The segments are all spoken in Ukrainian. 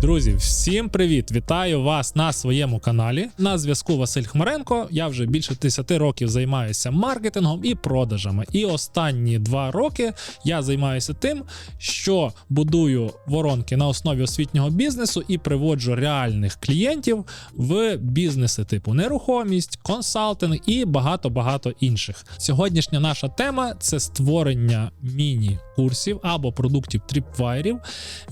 Друзі, всім привіт! Вітаю вас на своєму каналі. На зв'язку Василь Хмаренко. Я вже більше 10 років займаюся маркетингом і продажами. І останні два роки я займаюся тим, що будую воронки на основі освітнього бізнесу і приводжу реальних клієнтів в бізнеси типу нерухомість, консалтинг і багато-багато інших. Сьогоднішня наша тема це створення міні-курсів або продуктів тріпвайрів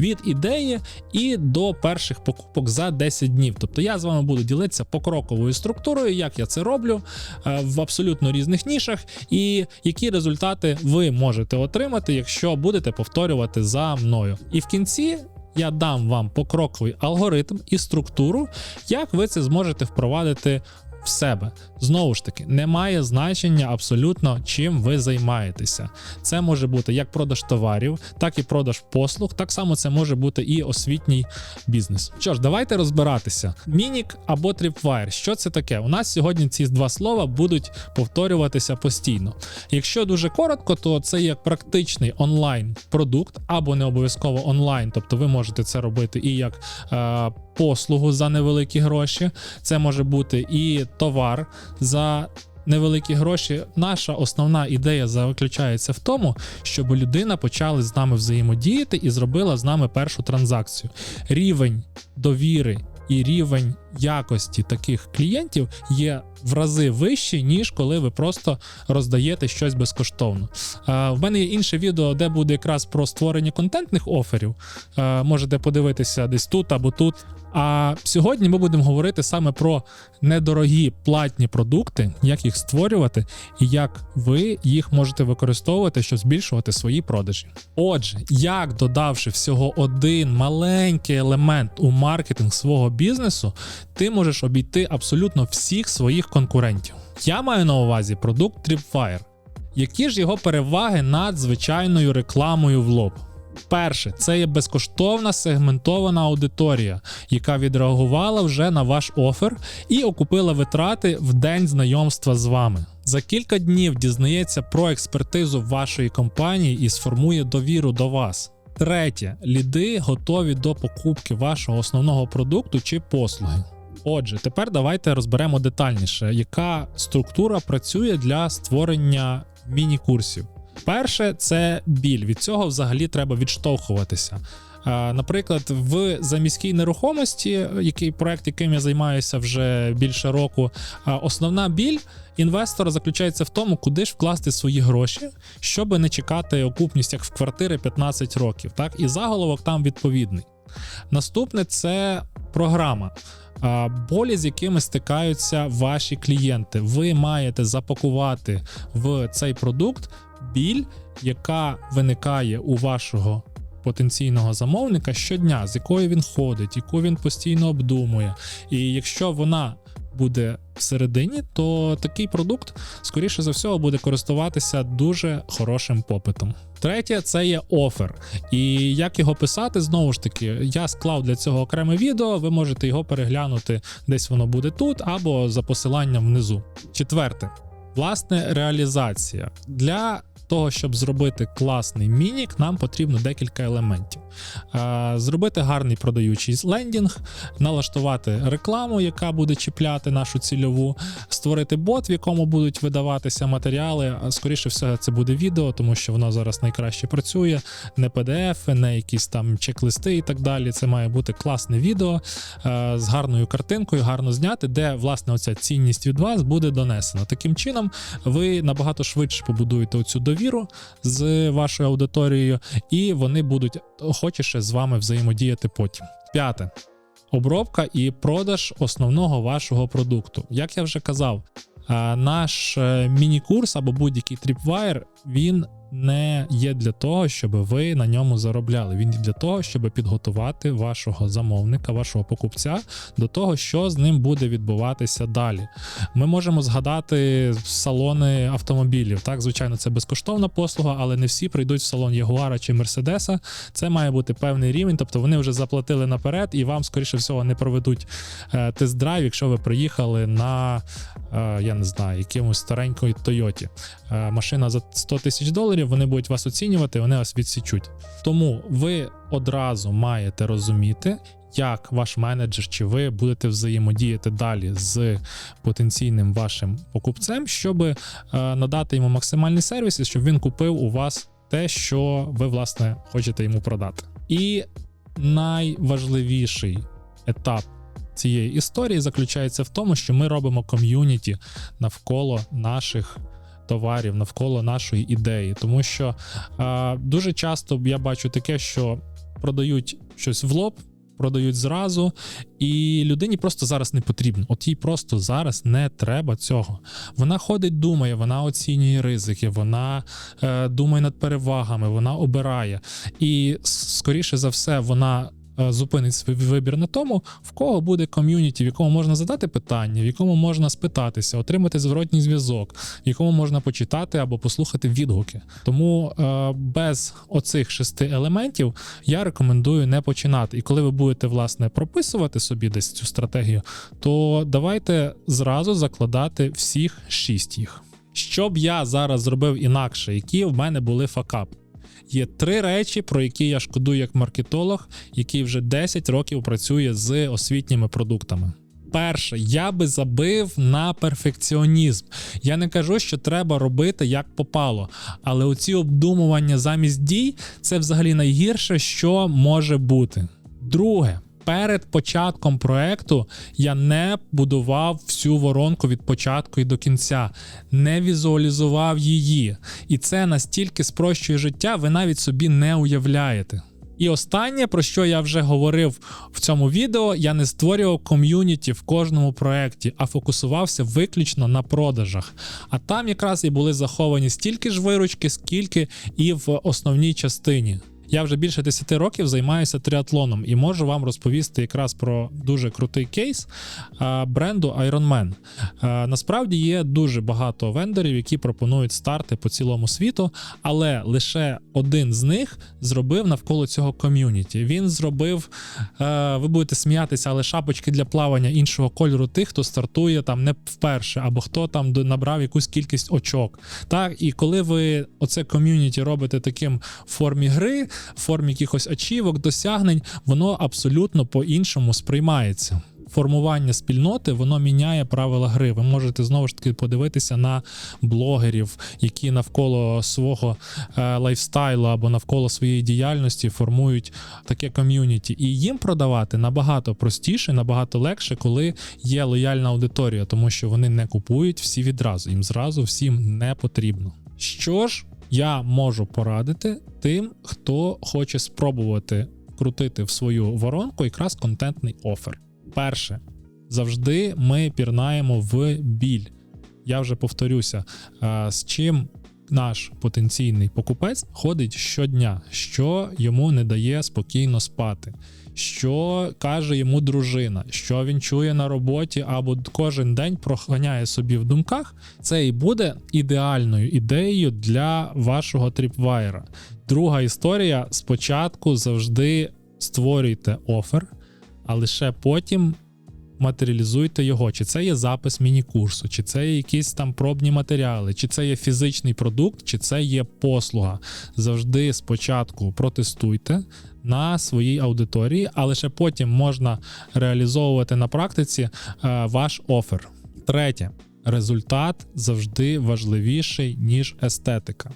від ідеї і до перших покупок за 10 днів. Тобто я з вами буду ділитися покроковою структурою, як я це роблю е, в абсолютно різних нішах, і які результати ви можете отримати, якщо будете повторювати за мною. І в кінці. Я дам вам покроковий алгоритм і структуру, як ви це зможете впровадити в себе. Знову ж таки, немає значення абсолютно чим ви займаєтеся. Це може бути як продаж товарів, так і продаж послуг. Так само це може бути і освітній бізнес. Що ж, давайте розбиратися. Мінік або тріпвайр. Що це таке? У нас сьогодні ці два слова будуть повторюватися постійно. Якщо дуже коротко, то це як практичний онлайн продукт або не обов'язково онлайн, тобто ви можете це робити і як е, послугу за невеликі гроші. Це може бути і товар за. Невеликі гроші. Наша основна ідея заключається в тому, щоб людина почала з нами взаємодіяти і зробила з нами першу транзакцію. Рівень довіри і рівень якості таких клієнтів є в рази вищий, ніж коли ви просто роздаєте щось безкоштовно. Е, В мене є інше відео, де буде якраз про створення контентних оферів. Е, Можете подивитися десь тут або тут. А сьогодні ми будемо говорити саме про недорогі платні продукти, як їх створювати і як ви їх можете використовувати, щоб збільшувати свої продажі. Отже, як додавши всього один маленький елемент у маркетинг свого бізнесу, ти можеш обійти абсолютно всіх своїх конкурентів. Я маю на увазі продукт Tripwire. Які ж його переваги над звичайною рекламою в лоб? Перше, це є безкоштовна сегментована аудиторія, яка відреагувала вже на ваш офер і окупила витрати в день знайомства з вами. За кілька днів дізнається про експертизу вашої компанії і сформує довіру до вас. Третє, ліди готові до покупки вашого основного продукту чи послуги. Отже, тепер давайте розберемо детальніше, яка структура працює для створення міні-курсів. Перше, це біль. Від цього взагалі треба відштовхуватися. Наприклад, в заміській нерухомості, який проект, яким я займаюся вже більше року, основна біль інвестора заключається в тому, куди ж вкласти свої гроші, щоб не чекати окупність як в квартири 15 років. Так, і заголовок там відповідний. Наступне це програма. Болі, з якими стикаються ваші клієнти. Ви маєте запакувати в цей продукт біль, яка виникає у вашого потенційного замовника щодня, з якою він ходить, яку він постійно обдумує. І якщо вона буде всередині, то такий продукт, скоріше за всього, буде користуватися дуже хорошим попитом. Третє це є офер. І як його писати, знову ж таки, я склав для цього окреме відео. Ви можете його переглянути, десь воно буде тут, або за посиланням внизу. Четверте. Власне, реалізація для того, щоб зробити класний мінік, нам потрібно декілька елементів. Зробити гарний продаючий лендінг, налаштувати рекламу, яка буде чіпляти нашу цільову, створити бот, в якому будуть видаватися матеріали. Скоріше всього, це буде відео, тому що воно зараз найкраще працює. Не PDF, не якісь там чек-листи і так далі. Це має бути класне відео з гарною картинкою, гарно зняти, де власне оця цінність від вас буде донесена. Таким чином, ви набагато швидше побудуєте оцю довіру з вашою аудиторією, і вони будуть охочіше з вами взаємодіяти потім. П'яте. Обробка і продаж основного вашого продукту. Як я вже казав, наш е, міні-курс або будь-який тріпвайер він не є для того, щоб ви на ньому заробляли. Він для того, щоб підготувати вашого замовника, вашого покупця до того, що з ним буде відбуватися далі. Ми можемо згадати салони автомобілів. Так, звичайно, це безкоштовна послуга, але не всі прийдуть в салон Ягуара чи Мерседеса. Це має бути певний рівень, тобто вони вже заплатили наперед, і вам, скоріше всього, не проведуть е, тест-драйв, якщо ви приїхали на е, я не знаю, якимось старенької Тойоті. Е, машина за 100 тисяч доларів, вони будуть вас оцінювати, вони вас відсічуть. Тому ви одразу маєте розуміти, як ваш менеджер чи ви будете взаємодіяти далі з потенційним вашим покупцем, щоб е, надати йому максимальний сервіс, і щоб він купив у вас те, що ви власне хочете йому продати. І найважливіший етап цієї історії заключається в тому, що ми робимо ком'юніті навколо наших товарів, навколо нашої ідеї. Тому що е, дуже часто я бачу таке, що продають щось в лоб. Продають зразу, і людині просто зараз не потрібно. От їй просто зараз не треба цього. Вона ходить, думає, вона оцінює ризики, вона е, думає над перевагами, вона обирає. І скоріше за все, вона зупинить свій вибір на тому, в кого буде ком'юніті, в якому можна задати питання, в якому можна спитатися, отримати зворотній зв'язок, в якому можна почитати або послухати відгуки. Тому е, без оцих шести елементів я рекомендую не починати. І коли ви будете власне прописувати собі десь цю стратегію, то давайте зразу закладати всіх шість їх. Що б я зараз зробив інакше, які в мене були факапи? Є три речі, про які я шкодую як маркетолог, який вже 10 років працює з освітніми продуктами. Перше, я би забив на перфекціонізм. Я не кажу, що треба робити як попало, але оці обдумування замість дій це взагалі найгірше, що може бути. Друге. Перед початком проекту я не будував всю воронку від початку і до кінця, не візуалізував її. І це настільки спрощує життя, ви навіть собі не уявляєте. І останнє, про що я вже говорив в цьому відео, я не створював ком'юніті в кожному проєкті, а фокусувався виключно на продажах. А там якраз і були заховані стільки ж виручки, скільки і в основній частині. Я вже більше 10 років займаюся триатлоном і можу вам розповісти якраз про дуже крутий кейс бренду Ironman. Насправді є дуже багато вендорів, які пропонують старти по цілому світу, але лише один з них зробив навколо цього ком'юніті. Він зробив, ви будете сміятися, але шапочки для плавання іншого кольору тих, хто стартує там не вперше, або хто там набрав якусь кількість очок. Так, і коли ви оце ком'юніті робите таким в формі гри, в формі якихось ачівок, досягнень, воно абсолютно по-іншому сприймається. Формування спільноти воно міняє правила гри. Ви можете знову ж таки подивитися на блогерів, які навколо свого е, лайфстайлу або навколо своєї діяльності формують таке ком'юніті. І їм продавати набагато простіше, набагато легше, коли є лояльна аудиторія, тому що вони не купують всі відразу. Їм зразу всім не потрібно. Що ж, я можу порадити тим, хто хоче спробувати вкрутити в свою воронку якраз контентний офер. Перше, завжди ми пірнаємо в біль. Я вже повторюся, з чим наш потенційний покупець ходить щодня, що йому не дає спокійно спати, що каже йому дружина, що він чує на роботі або кожен день проганяє собі в думках. Це і буде ідеальною ідеєю для вашого тріпвайера. Друга історія: спочатку завжди створюйте офер, а лише потім матеріалізуйте його. Чи це є запис міні-курсу, чи це є якісь там пробні матеріали, чи це є фізичний продукт, чи це є послуга. Завжди спочатку протестуйте на своїй аудиторії, а лише потім можна реалізовувати на практиці е, ваш офер. Третє, результат завжди важливіший, ніж естетика.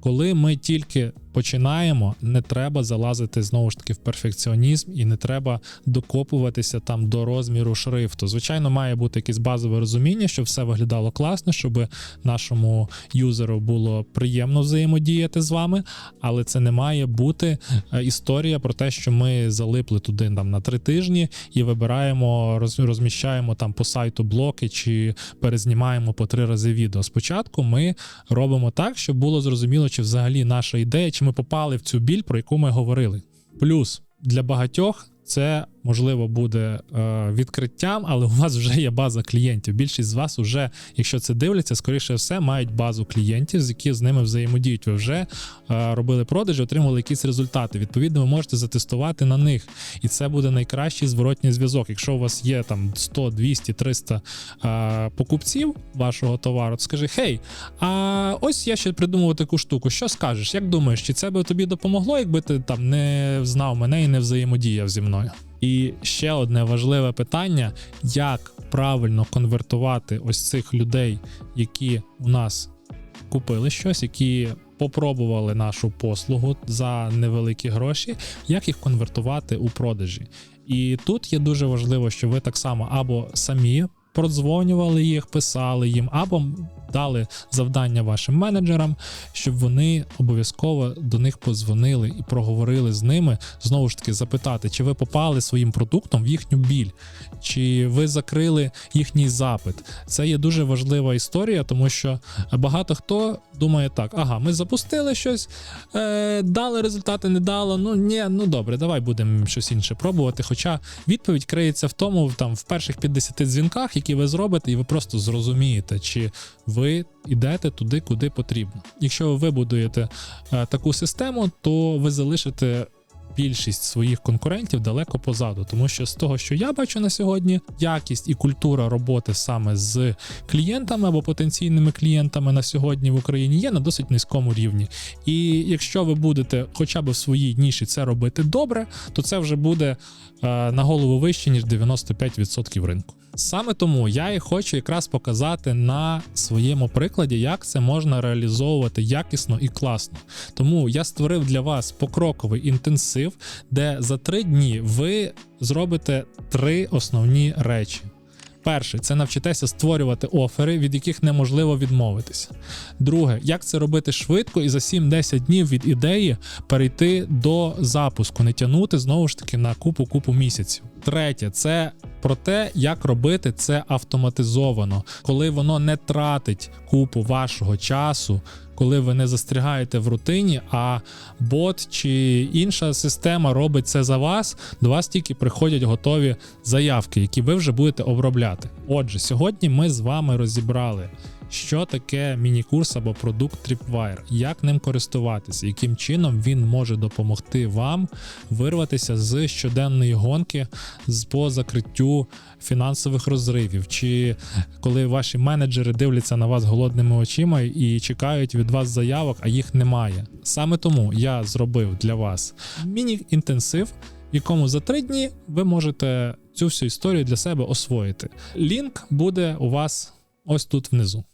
Коли ми тільки починаємо, не треба залазити знову ж таки в перфекціонізм і не треба докопуватися там до розміру шрифту. Звичайно, має бути якесь базове розуміння, щоб все виглядало класно, щоб нашому юзеру було приємно взаємодіяти з вами, але це не має бути е, історія про те, що ми залипли туди там на три тижні і вибираємо, розміщаємо там по сайту блоки чи перезнімаємо по три рази відео. Спочатку ми робимо так, щоб було зрозуміло, чи взагалі наша ідея, чи ми попали в цю біль, про яку ми говорили. Плюс для багатьох це можливо буде е, відкриттям, але у вас вже є база клієнтів. Більшість з вас вже, якщо це дивляться, скоріше все, мають базу клієнтів, з які з ними взаємодіють. Ви вже е, робили продажі, отримали якісь результати. Відповідно, ви можете затестувати на них, і це буде найкращий зворотній зв'язок. Якщо у вас є там 100, 200, 300 е, покупців вашого товару, то скажи: Хей, а ось я ще придумав таку штуку. Що скажеш? Як думаєш, чи це би тобі допомогло, якби ти там не знав мене і не взаємодіяв зі мною? І ще одне важливе питання: як правильно конвертувати ось цих людей, які у нас купили щось, які попробували нашу послугу за невеликі гроші, як їх конвертувати у продажі. І тут є дуже важливо, що ви так само або самі продзвонювали їх, писали їм, або дали завдання вашим менеджерам, щоб вони обов'язково до них подзвонили і проговорили з ними, знову ж таки, запитати, чи ви попали своїм продуктом в їхню біль, чи ви закрили їхній запит. Це є дуже важлива історія, тому що багато хто думає так: ага, ми запустили щось, е, дали результати, не дало. Ну ні, ну добре, давай будемо щось інше пробувати. Хоча відповідь криється в тому, там в перших 50 дзвінках, які ви зробите, і ви просто зрозумієте, чи ви йдете туди, куди потрібно. Якщо ви вибудуєте е, таку систему, то ви залишите. Більшість своїх конкурентів далеко позаду, тому що з того, що я бачу на сьогодні, якість і культура роботи саме з клієнтами або потенційними клієнтами на сьогодні в Україні є на досить низькому рівні. І якщо ви будете хоча б в своїй ніші це робити добре, то це вже буде е, на голову вище ніж 95% ринку. Саме тому я і хочу якраз показати на своєму прикладі, як це можна реалізовувати якісно і класно. Тому я створив для вас покроковий інтенсив, де за три дні ви зробите три основні речі. Перше, це навчитеся створювати офери, від яких неможливо відмовитися. Друге, як це робити швидко і за 7-10 днів від ідеї перейти до запуску, не тягнути знову ж таки на купу-купу місяців. Третє, це про те, як робити це автоматизовано, коли воно не тратить купу вашого часу, коли ви не застрягаєте в рутині, а бот чи інша система робить це за вас, до вас тільки приходять готові заявки, які ви вже будете обробляти. Отже, сьогодні ми з вами розібрали. Що таке міні-курс або продукт Tripwire, як ним користуватися, яким чином він може допомогти вам вирватися з щоденної гонки по закриттю фінансових розривів, чи коли ваші менеджери дивляться на вас голодними очима і чекають від вас заявок, а їх немає. Саме тому я зробив для вас міні-інтенсив, в якому за три дні ви можете цю всю історію для себе освоїти. Лінк буде у вас ось тут внизу.